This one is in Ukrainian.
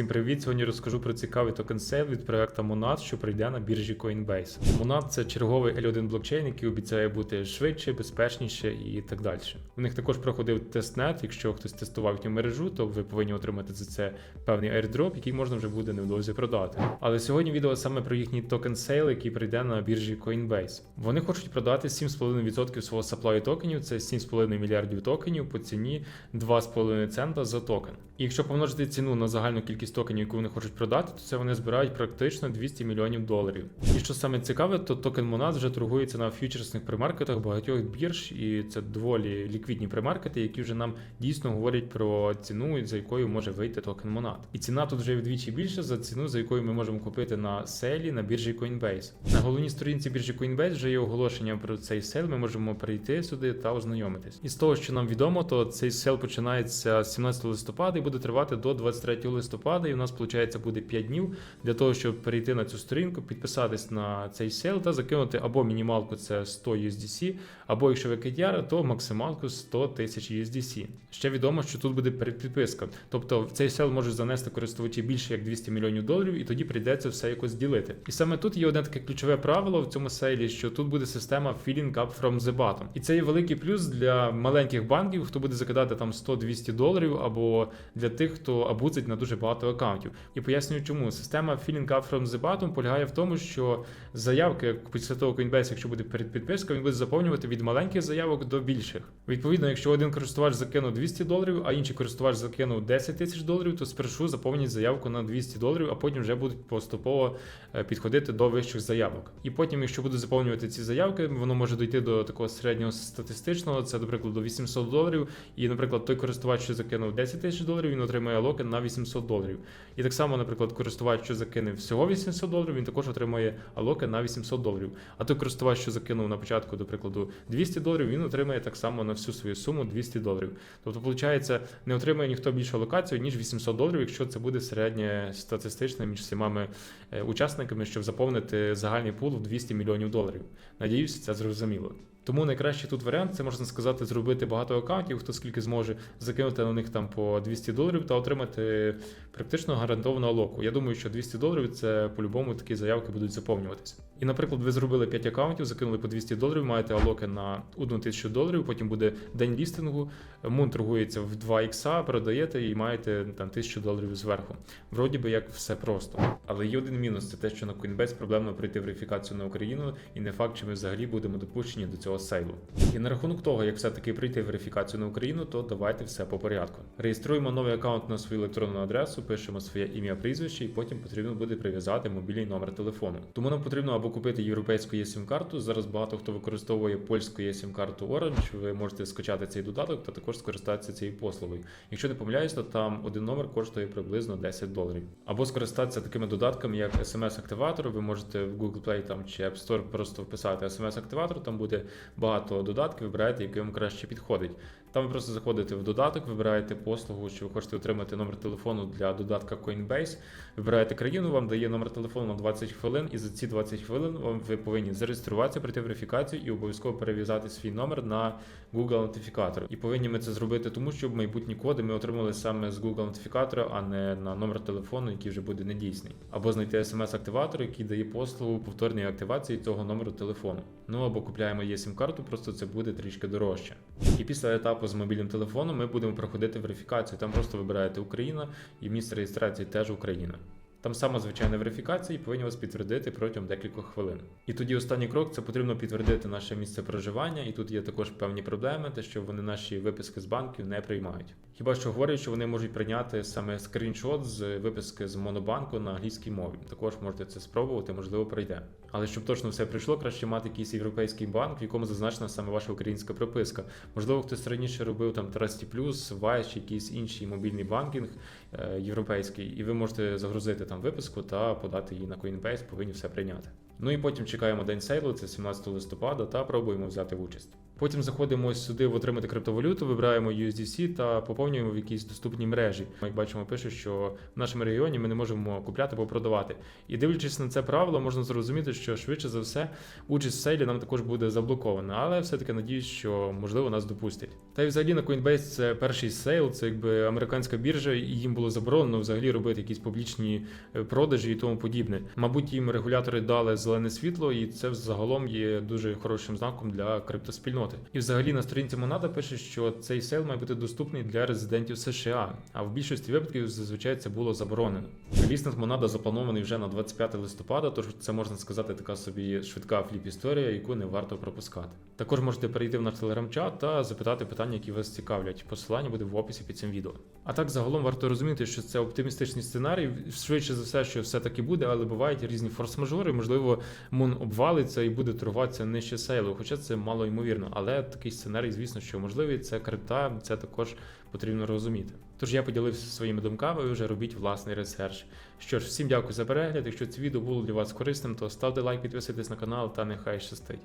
Всім привіт! Сьогодні розкажу про цікавий токен сейл від проекту Monad, що прийде на біржі Coinbase. Monad – це черговий L1 блокчейн, який обіцяє бути швидше, безпечніше і так далі. У них також проходив тестнет. Якщо хтось тестував їхню мережу, то ви повинні отримати за це певний airdrop, який можна вже буде невдовзі продати. Але сьогодні відео саме про їхній токен сейл, який прийде на біржі Coinbase. Вони хочуть продати 7,5% свого саплаю токенів, це 7,5 мільярдів токенів по ціні 2,5 цента за токен. І якщо помножити ціну на загальну кількість токенів, яку вони хочуть продати, то це вони збирають практично 200 мільйонів доларів. І що саме цікаве, то токен Monad вже торгується на фьючерсних примаркетах багатьох бірж, і це доволі ліквідні примаркети, які вже нам дійсно говорять про ціну, за якою може вийти токен Monad. І ціна тут вже вдвічі більше за ціну, за якою ми можемо купити на селі на біржі Coinbase. На головній сторінці біржі Coinbase вже є оголошення про цей сейл. Ми можемо прийти сюди та ознайомитись. І з того, що нам відомо, то цей сейл починається з 17 листопада і буде тривати до 23 листопада. І у нас виходить буде 5 днів для того, щоб перейти на цю сторінку, підписатись на цей сейл та закинути або мінімалку це 100 USDC, або якщо ви KDR, то максималку 100 тисяч USDC. Ще відомо, що тут буде передпідписка. Тобто в цей сел можуть занести користувачі більше як 200 мільйонів доларів, і тоді прийдеться все якось ділити. І саме тут є одне таке ключове правило в цьому сейлі, що тут буде система filling up from the bottom. І це є великий плюс для маленьких банків, хто буде закидати там 100-200 доларів, або для тих, хто абузить на дуже багато аккаунтів. І пояснюю, чому система filling up from the bottom полягає в тому, що заявки після того Coinbase, якщо буде передпідписка, він буде заповнювати від маленьких заявок до більших. Відповідно, якщо один користувач закинув 200 доларів, а інший користувач закинув 10 тисяч доларів, то спершу заповнять заявку на 200 доларів, а потім вже будуть поступово е, підходити до вищих заявок. І потім, якщо буде заповнювати ці заявки, воно може дойти до такого середнього статистичного, це, наприклад, до 800 доларів. І, наприклад, той користувач, що закинув 10 тисяч доларів, він отримає локен на 800 доларів. І так само, наприклад, користувач, що закинув всього 800 доларів, він також отримає локен на 800 доларів. А той користувач, що закинув на початку, до прикладу, 200 доларів, він отримає так само на всю свою суму 200 доларів. Тобто, виходить, не отримає ніхто більшу локацію, ніж 800 доларів, якщо це буде середнє статистичне між всіма е, учасниками, щоб заповнити загальний пул в 200 мільйонів доларів. Надіюся, це зрозуміло. Тому найкращий тут варіант це можна сказати зробити багато аккаунтів, хто скільки зможе закинути на них там по 200 доларів та отримати практично гарантованого локу. Я думаю, що 200 доларів це по-любому такі заявки будуть заповнюватися. І, наприклад, ви зробили 5 аккаунтів, закинули по 200 доларів, маєте алоки на 1 тисячу доларів, потім буде день лістингу, мун торгується в 2 ікса, продаєте і маєте там 1000 доларів зверху. Вроді би як все просто. Але є один мінус: це те, що на Coinbase проблемно пройти верифікацію на Україну, і не факт, чи ми взагалі будемо допущені до цього сейлу. І на рахунок того, як все-таки прийти верифікацію на Україну, то давайте все по порядку. Реєструємо новий аккаунт на свою електронну адресу, пишемо своє ім'я, прізвище, і потім потрібно буде прив'язати мобільний номер телефону. Тому нам потрібно або купити європейську eSIM карту. Зараз багато хто використовує польську eSIM карту Orange. Ви можете скачати цей додаток та також скористатися цією послугою. Якщо не помиляюсь, то там один номер коштує приблизно 10 доларів. Або скористатися такими додатками, як SMS-активатор. Ви можете в Google Play там чи App Store просто вписати SMS-активатор. Там буде багато додатків. Вибираєте, який вам краще підходить. Там ви просто заходите в додаток, вибираєте послугу, що ви хочете отримати номер телефону для додатка Coinbase. Вибираєте країну, вам дає номер телефону на 20 хвилин, і за ці 20 хвилин вам ви повинні зареєструватися, пройти верифікацію і обов'язково перев'язати свій номер на Google нотифікатор. І повинні ми це зробити, тому що майбутні коди ми отримали саме з Google нотифікатора, а не на номер телефону, який вже буде недійсний. Або знайти смс-активатор, який дає послугу повторної активації цього номеру телефону. Ну або купляємо eSIM карту, просто це буде трішки дорожче. І після етапу з мобільним телефоном ми будемо проходити верифікацію. Там просто вибираєте Україна і місце реєстрації теж Україна. Там сама звичайна верифікація і повинні вас підтвердити протягом декількох хвилин. І тоді останній крок це потрібно підтвердити наше місце проживання, і тут є також певні проблеми, те, що вони наші виписки з банків не приймають. Хіба що говорять, що вони можуть прийняти саме скріншот з виписки з монобанку на англійській мові. Також можете це спробувати, можливо, пройде. Але щоб точно все прийшло, краще мати якийсь європейський банк, в якому зазначена саме ваша українська прописка. Можливо, хтось раніше робив там Trusty Wise чи якийсь інший мобільний банкінг е, європейський, і ви можете загрузити там виписку та подати її на Coinbase, повинні все прийняти. Ну і потім чекаємо день сейлу, це 17 листопада, та пробуємо взяти участь. Потім заходимо ось сюди в отримати криптовалюту, вибираємо USDC та поповнюємо в якійсь доступній мережі. Як бачимо, пише, що в нашому регіоні ми не можемо купляти або продавати. І дивлячись на це правило, можна зрозуміти, що швидше за все участь в сейлі нам також буде заблокована, але все-таки надіюсь, що можливо нас допустять. Та й взагалі на Coinbase це перший сейл, це якби американська біржа, і їм було заборонено взагалі робити якісь публічні е, продажі і тому подібне. Мабуть, їм регулятори дали зелене світло, і це загалом є дуже хорошим знаком для криптоспільноти. І взагалі на сторінці Монада пише, що цей сейл має бути доступний для резидентів США, а в більшості випадків зазвичай це було заборонено. Лістинг Монада запланований вже на 25 листопада, тож це можна сказати така собі швидка фліп-історія, яку не варто пропускати. Також можете перейти в наш телеграм-чат та запитати питання, які вас цікавлять. Посилання буде в описі під цим відео. А так загалом варто розуміти, що це оптимістичний сценарій. Швидше за все, що все таки буде, але бувають різні форс-мажори. Можливо, мун обвалиться і буде торгуватися нижче сейлу, хоча це мало ймовірно. Але такий сценарій, звісно, що можливий. Це крипта, це також потрібно розуміти. Тож я поділився своїми думками, ви вже робіть власний ресерч. Що ж, всім дякую за перегляд. Якщо це відео було для вас корисним, то ставте лайк, підписуйтесь на канал та нехай щастить.